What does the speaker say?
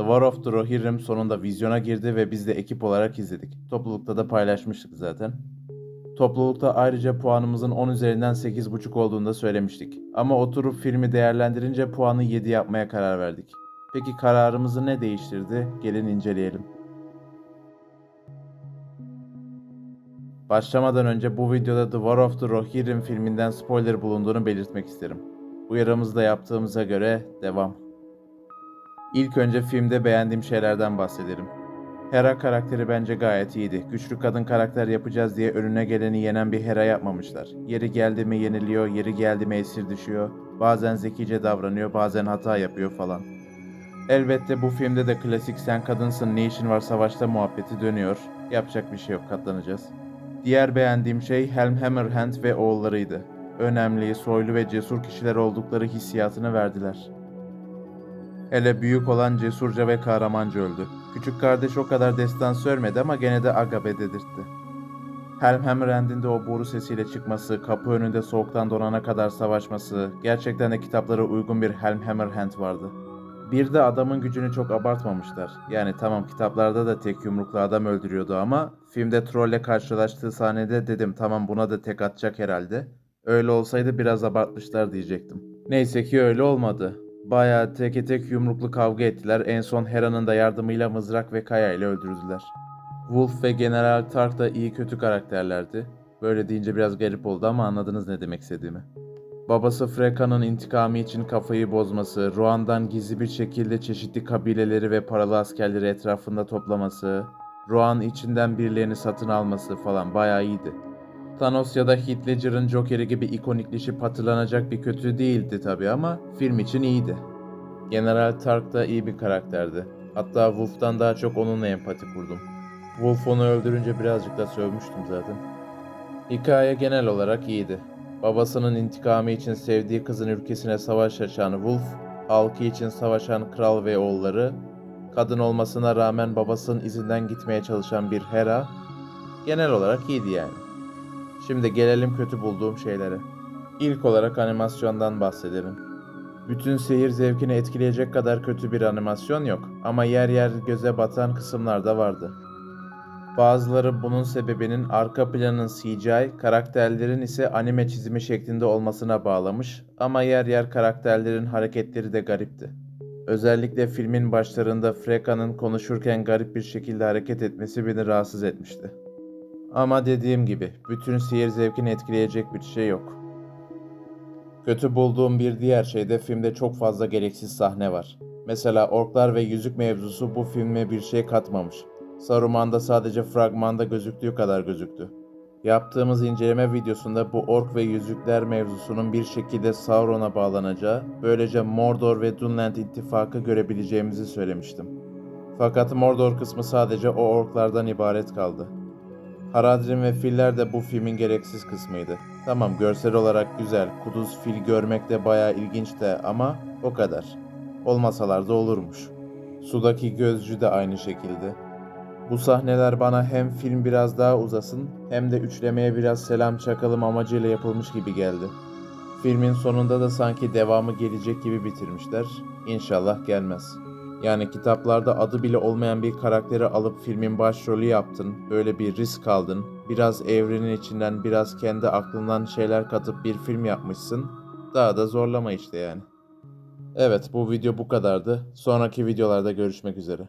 The War of the Rohirrim sonunda vizyona girdi ve biz de ekip olarak izledik. Toplulukta da paylaşmıştık zaten. Toplulukta ayrıca puanımızın 10 üzerinden 8.5 olduğunu da söylemiştik. Ama oturup filmi değerlendirince puanı 7 yapmaya karar verdik. Peki kararımızı ne değiştirdi? Gelin inceleyelim. Başlamadan önce bu videoda The War of the Rohirrim filminden spoiler bulunduğunu belirtmek isterim. Uyarımızı da yaptığımıza göre devam. İlk önce filmde beğendiğim şeylerden bahsederim. Hera karakteri bence gayet iyiydi. Güçlü kadın karakter yapacağız diye önüne geleni yenen bir Hera yapmamışlar. Yeri geldi mi yeniliyor, yeri geldi mi esir düşüyor. Bazen zekice davranıyor, bazen hata yapıyor falan. Elbette bu filmde de klasik sen kadınsın ne işin var savaşta muhabbeti dönüyor. Yapacak bir şey yok katlanacağız. Diğer beğendiğim şey Helm Hammerhand ve oğullarıydı. Önemli, soylu ve cesur kişiler oldukları hissiyatını verdiler. Hele büyük olan cesurca ve kahramanca öldü. Küçük kardeş o kadar destans örmedi ama gene de agabe dedirtti. Helm Hammerhand'in de o boru sesiyle çıkması, kapı önünde soğuktan donana kadar savaşması, gerçekten de kitaplara uygun bir Helm Hammerhand vardı. Bir de adamın gücünü çok abartmamışlar. Yani tamam kitaplarda da tek yumruklu adam öldürüyordu ama filmde trolle karşılaştığı sahnede dedim tamam buna da tek atacak herhalde. Öyle olsaydı biraz abartmışlar diyecektim. Neyse ki öyle olmadı. Bayağı teke tek yumruklu kavga ettiler. En son Hera'nın da yardımıyla mızrak ve kaya ile öldürdüler. Wolf ve General Tark da iyi kötü karakterlerdi. Böyle deyince biraz garip oldu ama anladınız ne demek istediğimi. Babası Freka'nın intikamı için kafayı bozması, Rohan'dan gizli bir şekilde çeşitli kabileleri ve paralı askerleri etrafında toplaması, Rohan içinden birilerini satın alması falan bayağı iyiydi. Thanos ya da Heath Ledger'ın Joker'i gibi ikonikleşip hatırlanacak bir kötü değildi tabi ama film için iyiydi. General Tark da iyi bir karakterdi. Hatta Wolf'tan daha çok onunla empati kurdum. Wolf onu öldürünce birazcık da sövmüştüm zaten. Hikaye genel olarak iyiydi. Babasının intikamı için sevdiği kızın ülkesine savaş açan Wolf, halkı için savaşan kral ve oğulları, kadın olmasına rağmen babasının izinden gitmeye çalışan bir Hera, genel olarak iyiydi yani. Şimdi gelelim kötü bulduğum şeylere. İlk olarak animasyondan bahsedelim. Bütün seyir zevkini etkileyecek kadar kötü bir animasyon yok ama yer yer göze batan kısımlar da vardı. Bazıları bunun sebebinin arka planın CGI, karakterlerin ise anime çizimi şeklinde olmasına bağlamış ama yer yer karakterlerin hareketleri de garipti. Özellikle filmin başlarında Freka'nın konuşurken garip bir şekilde hareket etmesi beni rahatsız etmişti. Ama dediğim gibi bütün seyir zevkini etkileyecek bir şey yok. Kötü bulduğum bir diğer şey de filmde çok fazla gereksiz sahne var. Mesela orklar ve yüzük mevzusu bu filme bir şey katmamış. Saruman'da sadece fragmanda gözüktüğü kadar gözüktü. Yaptığımız inceleme videosunda bu ork ve yüzükler mevzusunun bir şekilde Sauron'a bağlanacağı, böylece Mordor ve Dunland ittifakı görebileceğimizi söylemiştim. Fakat Mordor kısmı sadece o orklardan ibaret kaldı. Haradrim ve filler de bu filmin gereksiz kısmıydı. Tamam görsel olarak güzel, kuduz fil görmek de bayağı ilginç de ama o kadar. Olmasalar da olurmuş. Sudaki gözcü de aynı şekilde. Bu sahneler bana hem film biraz daha uzasın hem de üçlemeye biraz selam çakalım amacıyla yapılmış gibi geldi. Filmin sonunda da sanki devamı gelecek gibi bitirmişler. İnşallah gelmez. Yani kitaplarda adı bile olmayan bir karakteri alıp filmin başrolü yaptın, böyle bir risk aldın, biraz evrenin içinden biraz kendi aklından şeyler katıp bir film yapmışsın, daha da zorlama işte yani. Evet bu video bu kadardı. Sonraki videolarda görüşmek üzere.